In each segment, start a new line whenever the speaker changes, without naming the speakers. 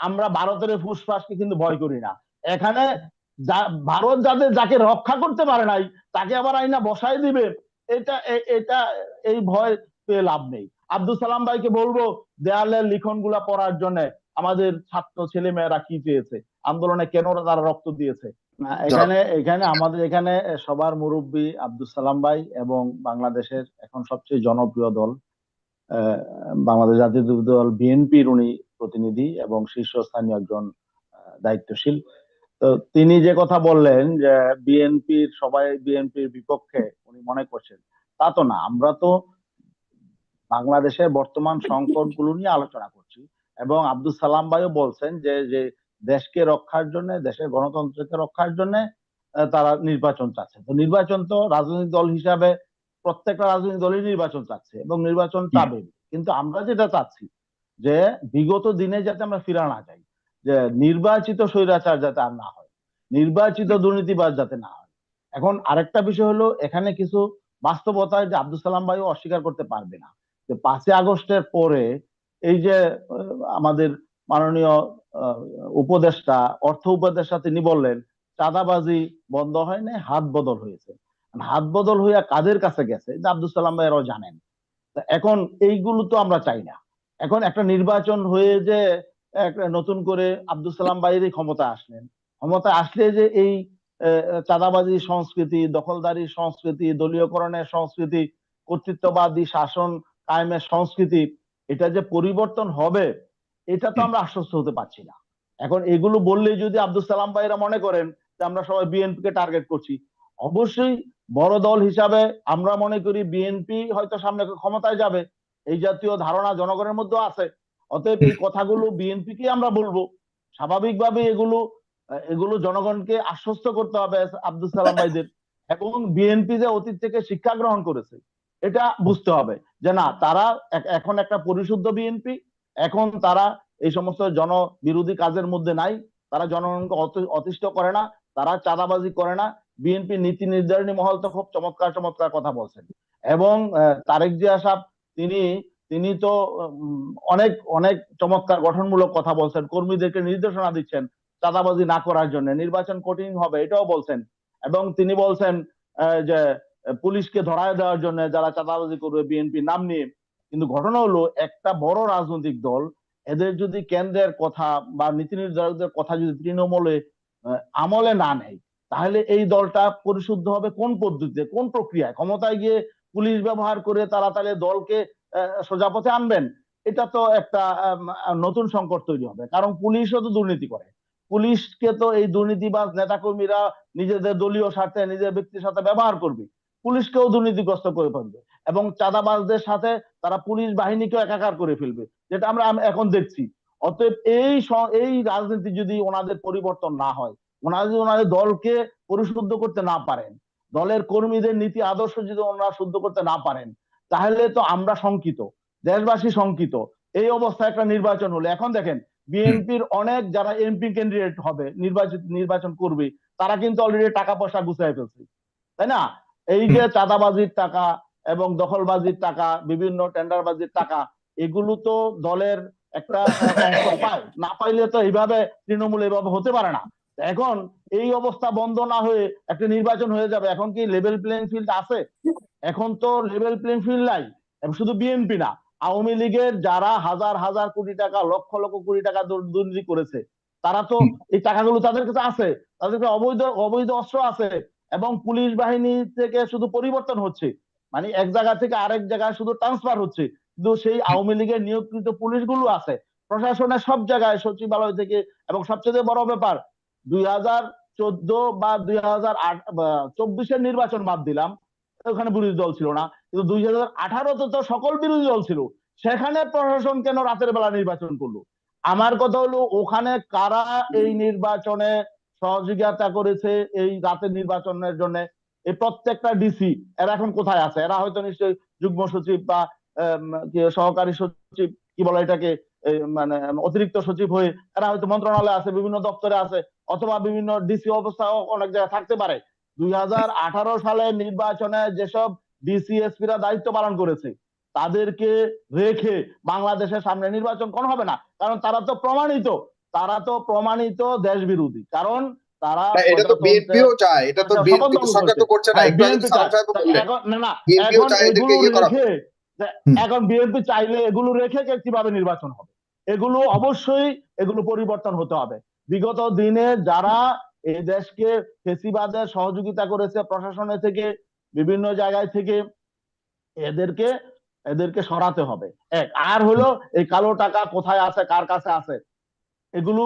আমরা ভারতের ফুসফাসকে কিন্তু ভয় করি না। এখানে ভারত যাদের যাকে রক্ষা করতে পারে নাই তাকে আবার আইনা বসাই দিবে এটা এটা এই ভয় পেয়ে লাভ নেই। আব্দুল সালাম ভাইকে বলব দেয়ালের লিখনগুলা পড়ার জন্য আমাদের ছাত্র ছেলে মেয়েরা কি চেয়েছে? আন্দোলনে কেন তারা রক্ত দিয়েছে? এখানে এখানে আমাদের এখানে সবার মুরব্বী আব্দুল সালাম ভাই এবং বাংলাদেশের এখন সবচেয়ে জনপ্রিয় দল আহ, বাংলাদেশ জাতীয় দল বিএনপির উনি প্রতিনিধি এবং শীর্ষস্থানীয় একজন দায়িত্বশীল। তো তিনি যে কথা বললেন যে বিএনপির সবাই বিএনপির বিপক্ষে উনি মনে করছেন তা তো না। আমরা তো বাংলাদেশের বর্তমান সংকটগুলো নিয়ে আলোচনা করছি এবং আব্দুল সালাম ভাইও বলছেন যে যে দেশকে রক্ষার জন্য দেশের গণতন্ত্রকে রক্ষার জন্য তারা নির্বাচন চাচ্ছে। তো নির্বাচন তো রাজনৈতিক দল হিসাবে প্রত্যেকটা রাজনৈতিক দলই নির্বাচন চাচ্ছে এবং নির্বাচন চাবে কিন্তু আমরা যেটা চাচ্ছি যে বিগত দিনে যাতে আমরা ফিরা না যাই, যে নির্বাচিত স্বৈরাচার যাতে আর না হয়, নির্বাচিত দুর্নীতিবাজ যাতে না হয়। এখন আরেকটা বিষয় হলো, এখানে কিছু বাস্তবতা যে আব্দুল সালাম ভাইও অস্বীকার করতে পারবে না। যে পাঁচই আগস্টের পরে এই যে আমাদের মাননীয় উপদেষ্টা, অর্থ উপদেষ্টা তিনি বললেন, চাঁদাবাজি বন্ধ হয় নাই, হাত বদল হয়েছে। হাত বদল হইয়া কাদের কাছে গেছে? যে আব্দুল সালাম ভাই এরাও জানেন। এখন এইগুলো তো আমরা চাই না। এখন একটা নির্বাচন হয়ে যে একটা নতুন করে আব্দুল সালাম বাইরে ক্ষমতা আসলেন। ক্ষমতা আসলে যে এই চাঁদাবাজি সংস্কৃতি, দখলদারি সংস্কৃতি, দলীয়করণের সংস্কৃতি, কর্তৃত্ববাদী শাসন কায়েমের সংস্কৃতি, এটা যে পরিবর্তন হবে, এটা তো আমরা আশ্বস্ত হতে পারছি না। এখন এগুলো বললেই যদি আব্দুল সালাম ভাইরা মনে করেন যে আমরা সবাই বিএনপি কে টার্গেট করছি, অবশ্যই বড় দল হিসাবে আমরা মনে করি বিএনপি হয়তো সামনে ক্ষমতায় যাবে এই জাতীয় ধারণা জনগণের মধ্যে আছে। অতএব এই কথাগুলো বিএনপি কে আমরা বলব। স্বাভাবিকভাবে এগুলো এগুলো জনগণকে আশ্বস্ত করতে হবে আব্দুল সালাম ভাইদের। এবং বিএনপি যে অতীত থেকে শিক্ষা গ্রহণ করেছে, এটা বুঝতে হবে যে না, তারা এখন একটা পরিশুদ্ধ বিএনপি, এখন তারা এই সমস্ত জনবিরোধী কাজের মধ্যে নাই, তারা জনগণকে অতিষ্ঠ করে না, তারা চাঁদাবাজি করে না। বিএনপি নীতি নির্ধারণী মহল তো খুব চমৎকার চমৎকার কথা বলছেন। এবং তারেক জিয়া সাহেব তিনি তিনি তো অনেক অনেক চমৎকার গঠনমূলক কথা বলছেন, কর্মীদেরকে নির্দেশনা দিচ্ছেন চাঁদাবাজি না করার জন্য, নির্বাচন কঠিন হবে এটাও বলছেন। এবং তিনি বলছেন যে, পুলিশকে ধরায় দেওয়ার জন্য যারা চাঁদাবাজি করবে বিএনপি নাম নিয়ে, কিন্তু ঘটনা হলো একটা বড় রাজনৈতিক দল, এদের যদি কেন্দ্রের কথা বা নীতি নির্ধারকদের কথা যদি তৃণমূলে আমলে না নেয়, তাহলে এই দলটা পরিশুদ্ধ হবে কোন পদ্ধতিতে, কোন প্রক্রিয়ায়? ক্ষমতায় গিয়ে পুলিশ ব্যবহার করে তারা তাহলে দলকে আহ, সোজা পথে আনবেন। এটা তো একটা নতুন সংকট তৈরি হবে। কারণ পুলিশও তো দুর্নীতি করে। পুলিশকে তো এই দুর্নীতিবাজ নেতাকর্মীরা নিজেদের দলীয় স্বার্থে নিজের ব্যক্তির সাথে ব্যবহার করবে। পুলিশকেও দুর্নীতিগ্রস্ত করে ফেলবে। এবং চাঁদাবাজদের সাথে তারা পুলিশ বাহিনীকেও একাকার করে ফেলবে যেটা আমরা এখন দেখছি। অতএব এই এই রাজনীতি যদি ওনাদের পরিবর্তন না হয় ওনারা যদি ওনাদের দলকে পরিশুদ্ধ করতে না পারেন দলের কর্মীদের নীতি আদর্শ যদি ওনারা শুদ্ধ করতে না পারেন তাহলে তো আমরা শঙ্কিত দেশবাসী শঙ্কিত। এই অবস্থায় একটা নির্বাচন হলো। এখন দেখেন বিএনপির অনেক যারা এমপি ক্যান্ডিডেট হবে নির্বাচিত নির্বাচন করবে তারা কিন্তু অলরেডি টাকা পয়সা গুছাই ফেলছে। তাই না? এই যে চাঁদাবাজির টাকা এবং দখলবাজির টাকা বিভিন্ন টেন্ডারবাজির টাকা এগুলো তো দলের একটা অংশ পায়। না পাইলে তো এইভাবে তৃণমূল এভাবে হতে পারে না। এখন এই অবস্থা বন্ধ না হয়ে একটা নির্বাচন হয়ে যাবে। এখন কি লেভেল প্লেইং ফিল্ড আছে? এখন তো লেভেল প্লেইং ফিল্ড নাই। শুধু বিএনপি না, আওয়ামী লীগের যারা হাজার হাজার কোটি টাকা, লক্ষ লক্ষ কোটি টাকা দুর্নীতি করেছে, তারা তো এই টাকাগুলো তাদের কাছে আছে। তাদের কাছে অবৈধ অবৈধ অস্ত্র আছে এবং পুলিশ বাহিনী থেকে শুধু পরিবর্তন হচ্ছে। মানে এক জায়গা থেকে আরেক জায়গায় শুধু ট্রান্সফার হচ্ছে। কিন্তু সেই আওয়ামী লীগের নিয়োগকৃত পুলিশগুলো আছে। প্রশাসনের সব জায়গায় সচিবালয় থেকে এবং সবচেয়ে বড় ব্যাপার দুই হাজার চোদ্দ বা দুই হাজার চব্বিশের নির্বাচন বাদ দিলাম, ওখানে বিরোধী দল ছিল না। কিন্তু দুই হাজার তো সকল বিরোধী দল ছিল। সেখানে প্রশাসন কেন রাতের বেলা নির্বাচন করল? আমার কথা হলো, ওখানে কারা এই নির্বাচনে সহযোগিতা করেছে এই রাতের নির্বাচনের জন্য? এই প্রত্যেকটা ডিসি এরা এখন কোথায় আছে? এরা হয়তো নিশ্চয়ই যুগ্ম সচিব বা সহকারী সচিব, কি বলে এটাকে? মানে অতিরিক্ত সচিব হয়ে এরা হয়তো মন্ত্রণালয়ে আছে বিভিন্ন দপ্তরে আছে অথবা বিভিন্ন ডিসি অবস্থাও অনেক জায়গায় থাকতে পারে। দুই সালে নির্বাচনে যেসব ডিসিএসপিরা দায়িত্ব পালন করেছে তাদেরকে রেখে বাংলাদেশের সামনে নির্বাচন কোন হবে না। কারণ তারা তো প্রমাণিত তারা তো প্রমাণিত দেশ বিরোধী কারণ তারা
এটা তো বিএনপিও চায় এটা তো বিএনপি সরকার তো করছে না
হ্যাঁ, না না এখন বিএনপি চাইলে এগুলো রেখে কীভাবে নির্বাচন হবে? এগুলো অবশ্যই এগুলো পরিবর্তন হতে হবে। বিগত দিনে যারা এই দেশকে ফেসিবাদের সহযোগিতা করেছে প্রশাসনের থেকে বিভিন্ন জায়গায় থেকে এদেরকে এদেরকে সরাতে হবে। এক আর হলো এই কালো টাকা কোথায় আছে কার কাছে আছে এগুলো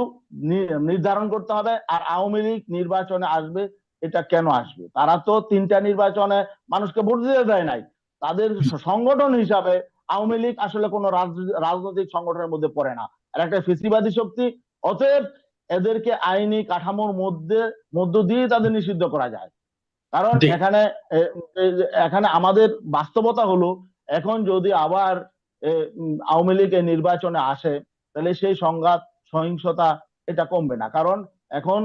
নির্ধারণ করতে হবে। আর আওয়ামী লীগ নির্বাচনে আসবে এটা কেন আসবে? তারা তো তিনটা নির্বাচনে মানুষকে ভোট দিতে দেয় নাই। তাদের সংগঠন হিসাবে আওয়ামী লীগ আসলে কোনো রাজ- রাজনৈতিক সংগঠনের মধ্যে পড়ে না। আর একটা ফেসিবাদী শক্তি অতএব এদেরকে আইনি কাঠামোর মধ্যে মধ্য দিয়ে তাদের নিষিদ্ধ করা যায়। কারণ এখানে এখানে আমাদের বাস্তবতা হলো এখন যদি আবার আওয়ামী লীগ নির্বাচনে আসে তাহলে সেই সংঘাত সহিংসতা এটা কমবে না। কারণ এখন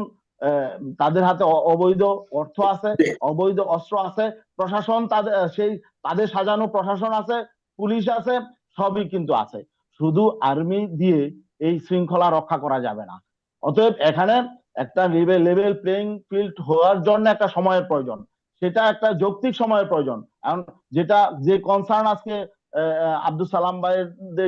তাদের হাতে অবৈধ অর্থ আছে, অবৈধ অস্ত্র আছে, প্রশাসন তাদের সেই তাদের সাজানো প্রশাসন আছে, পুলিশ আছে, সবই কিন্তু আছে। শুধু আর্মি দিয়ে এই শৃঙ্খলা রক্ষা করা যাবে না। অতএব এখানে একটা লেভেল লেভেল প্লেইং ফিল্ড হওয়ার জন্য একটা সময়ের প্রয়োজন। সেটা একটা যৌক্তিক সময়ের প্রয়োজন। এখন যেটা, যে কনসার্ন আজকে আব্দুল সালাম ভাইয়ের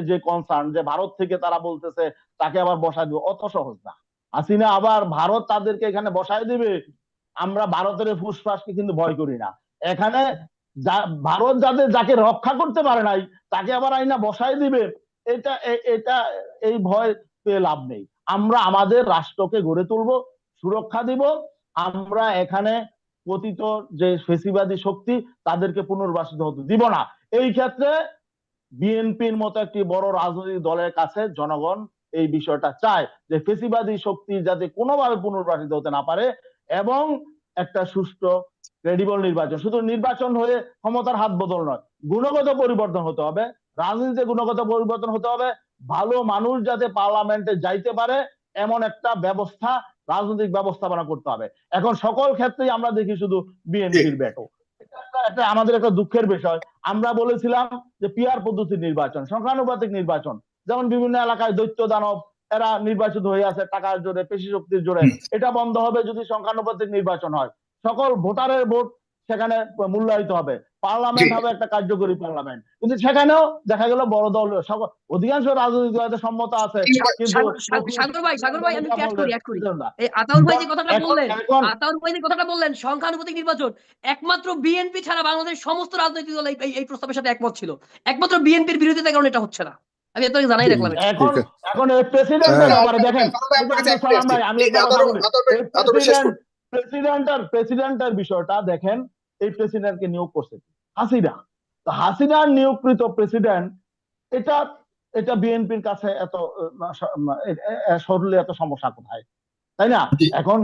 যে কনসার্ন যে ভারত থেকে তারা বলতেছে, তাকে আবার বসায় দিবে, অত সহজ না। হাসিনা আবার ভারত তাদেরকে এখানে বসায় দিবে। আমরা ভারতের ফুসফাসকে কিন্তু ভয় করি না। এখানে ভারত যাদের, যাকে রক্ষা করতে পারে নাই, তাকে আবার আইনা বসায় দিবে। এটা এটা, এই ভয় পেয়ে লাভ নেই। আমরা আমাদের রাষ্ট্রকে গড়ে তুলবো, সুরক্ষা দিব। আমরা এখানে পতিত যে ফেসিবাদী শক্তি, তাদেরকে পুনর্বাসিত হতে দিব না। এই ক্ষেত্রে বিএনপির মতো একটি বড় রাজনৈতিক দলের কাছে জনগণ এই বিষয়টা চায় যে ফেসিবাদী শক্তি যাতে কোনোভাবে পুনর্বাসিত হতে না পারে এবং একটা সুষ্ঠু ক্রেডিবল নির্বাচন। শুধু নির্বাচন হয়ে ক্ষমতার হাত বদল নয় গুণগত পরিবর্তন হতে হবে রাজনীতিতে গুণগত পরিবর্তন হতে হবে ভালো মানুষ যাতে পার্লামেন্টে যাইতে পারে এমন একটা ব্যবস্থা রাজনৈতিক ব্যবস্থাপনা করতে হবে। এখন সকল ক্ষেত্রেই আমরা দেখি শুধু বিএনপির ব্যাটো এটা আমাদের একটা দুঃখের বিষয়। আমরা বলেছিলাম যে পিয়ার পদ্ধতির নির্বাচন সংখ্যানুপাতিক নির্বাচন যেমন বিভিন্ন এলাকায় দৈত্য দানব এরা নির্বাচিত হয়ে আছে টাকার জোরে পেশি শক্তির জোরে। এটা বন্ধ হবে যদি সংখ্যানুপাতিক নির্বাচন হয়। সকল ভোটারের ভোট সেখানে মূল্যায়িত হবে। পার্লামেন্ট হবে একটা কার্যকরী পার্লামেন্ট। কিন্তু সেখানেও দেখা গেল বড় দল অধিকাংশ রাজনৈতিক দলের সম্মত আছে। কিন্তু
সাগর- সাগর- সাগর ভাই, সাগর ভাই, আমি একটু করি, add করি। এই আতাউর ভাই যে কথাটা বললেন
এখন
ভাই যে কথাটা বললেন সংখ্যানুপাতিক নির্বাচন একমাত্র বিএনপি ছাড়া বাংলাদেশ সমস্ত রাজনৈতিক দল এই প্রস্তাবের সাথে একমত ছিল। একমাত্র বিএনপির বিরোধিতার কারণে এটা হচ্ছে না। আমি আপনাকে জানাই রাখলাম
এখন
হ্যাঁ।
দেখেন। আমি। প্রেসিডেন্ট প্রেসিডেন্টের প্রেসিডেন্টের বিষয়টা দেখেন এই প্রেসিডেন্টকে নিয়োগ করছে হাসিনা। তো হাসিনার নিয়োগকৃত প্রেসিডেন্ট এটা এটা বিএনপির কাছে এত সরলে এত সমস্যা কোথায়? তাই না? এখন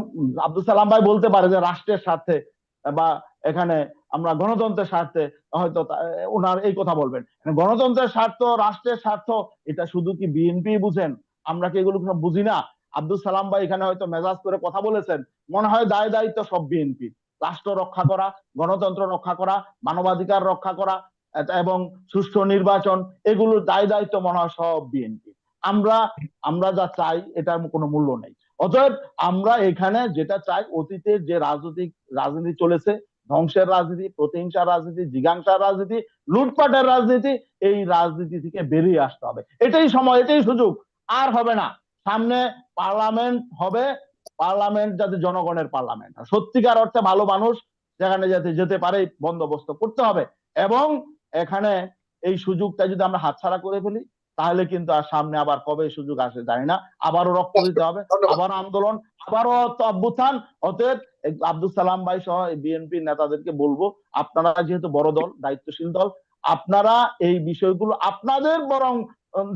আব্দুল সালাম ভাই বলতে পারে যে রাষ্ট্রের স্বার্থে বা এখানে আমরা গণতন্ত্রের স্বার্থে হয়তো ওনার এই কথা বলবেন। গণতন্ত্রের স্বার্থ, রাষ্ট্রের স্বার্থ, এটা শুধু কি বিএনপি বুঝেন? আমরা কি এগুলো সব বুঝি না? আব্দুল সালাম ভাই এখানে হয়তো মেজাজ করে কথা বলেছেন। মনে হয় দায় দায়িত্ব সব বিএনপি। রাষ্ট্র রক্ষা করা, গণতন্ত্র রক্ষা করা, মানবাধিকার রক্ষা করা এবং সুষ্ঠু নির্বাচন এগুলোর দায় দায়িত্ব মনে হয় সব বিএনপি। আমরা আমরা যা চাই, এটার কোনো মূল্য নেই। অতএব আমরা এখানে যেটা চাই, অতীতের যে রাজনৈতিক, রাজনীতি চলেছে ধ্বংসের রাজনীতি, প্রতিহিংসার রাজনীতি, জিজ্ঞাসার রাজনীতি, লুটপাটের রাজনীতি, এই রাজনীতি থেকে বেরিয়ে আসতে হবে। এটাই সময়, এটাই সুযোগ। আর হবে না। সামনে পার্লামেন্ট হবে। পার্লামেন্ট যাতে জনগণের পার্লামেন্ট। সত্যিকার অর্থে ভালো মানুষ যেখানে যাতে, যেতে পারে বন্দোবস্ত করতে হবে। এবং এখানে এই সুযোগটা যদি আমরা হাতছাড়া করে ফেলি তাহলে কিন্তু আর সামনে আবার কবে সুযোগ আসে জানি না। আবারও রক্ত দিতে হবে আবার আন্দোলন আবারও অভ্যুত্থান। অতএব আব্দুল সালাম ভাই সহ বিএনপি নেতাদেরকে বলব আপনারা যেহেতু বড় দল দায়িত্বশীল দল আপনারা এই বিষয়গুলো আপনাদের বরং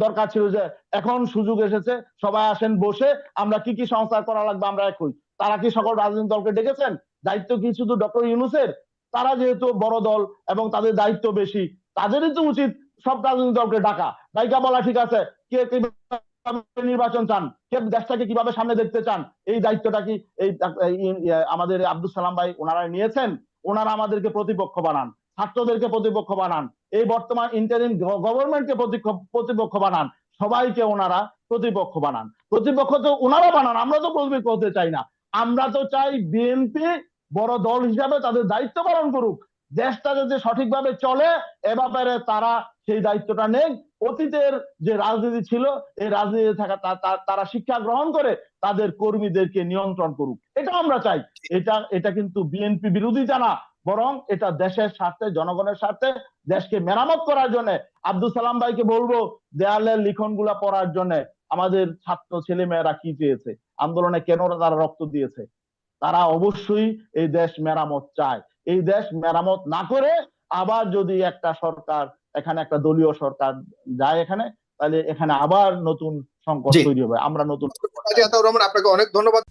দরকার ছিল যে এখন সুযোগ এসেছে সবাই আসেন বসে আমরা কি কি সংস্কার করা লাগবে আমরা এক হই তারা কি সকল রাজনৈতিক দলকে ডেকেছেন? দায়িত্ব কি শুধু ডক্টর ইউনুসের? তারা যেহেতু বড় দল এবং তাদের দায়িত্ব বেশি তাদেরই তো উচিত সব রাজনৈতিক দলকে ডাকা। ডাইকা বলা ঠিক আছে, কে কীভাবে নির্বাচন চান, কে দেশটাকে কীভাবে সামনে দেখতে চান, এই দায়িত্বটা কি এই আমাদের আব্দুল সালাম ভাই ওনারা নিয়েছেন? ওনারা আমাদেরকে প্রতিপক্ষ বানান, ছাত্রদেরকে প্রতিপক্ষ বানান, এই বর্তমান ইন্টারিম গভর্নমেন্টকে প্রতিপক্ষ বানান, সবাইকে ওনারা প্রতিপক্ষ বানান। প্রতিপক্ষ তো ওনারা বানান, আমরা তো প্রতিপক্ষ হতে চাই না। আমরা তো চাই বিএনপি বড় দল হিসাবে তাদের দায়িত্ব পালন করুক। দেশটা যদি সঠিকভাবে চলে, এ ব্যাপারে তারা সেই দায়িত্বটা নেই। অতীতের যে রাজনীতি ছিল, এই রাজনীতি থাকা তারা শিক্ষা গ্রহণ করে তাদের কর্মীদেরকে নিয়ন্ত্রণ করুক। এটা আমরা চাই। এটা এটা কিন্তু বিএনপি বিরোধিতা না, বরং এটা দেশের স্বার্থে, জনগণের স্বার্থে, দেশকে মেরামত করার জন্য। আব্দুল সালাম ভাইকে বলব, দেয়ালের লিখনগুলা পড়ার জন্য আমাদের ছাত্র ছেলে মেয়েরা কি চেয়েছে? আন্দোলনে কেন তারা রক্ত দিয়েছে? তারা অবশ্যই এই দেশ মেরামত চায়। এই দেশ মেরামত না করে আবার যদি একটা সরকার এখানে একটা দলীয় সরকার যায় এখানে তাহলে এখানে আবার নতুন সংকট তৈরি হবে। আমরা নতুন
আপনাকে অনেক ধন্যবাদ।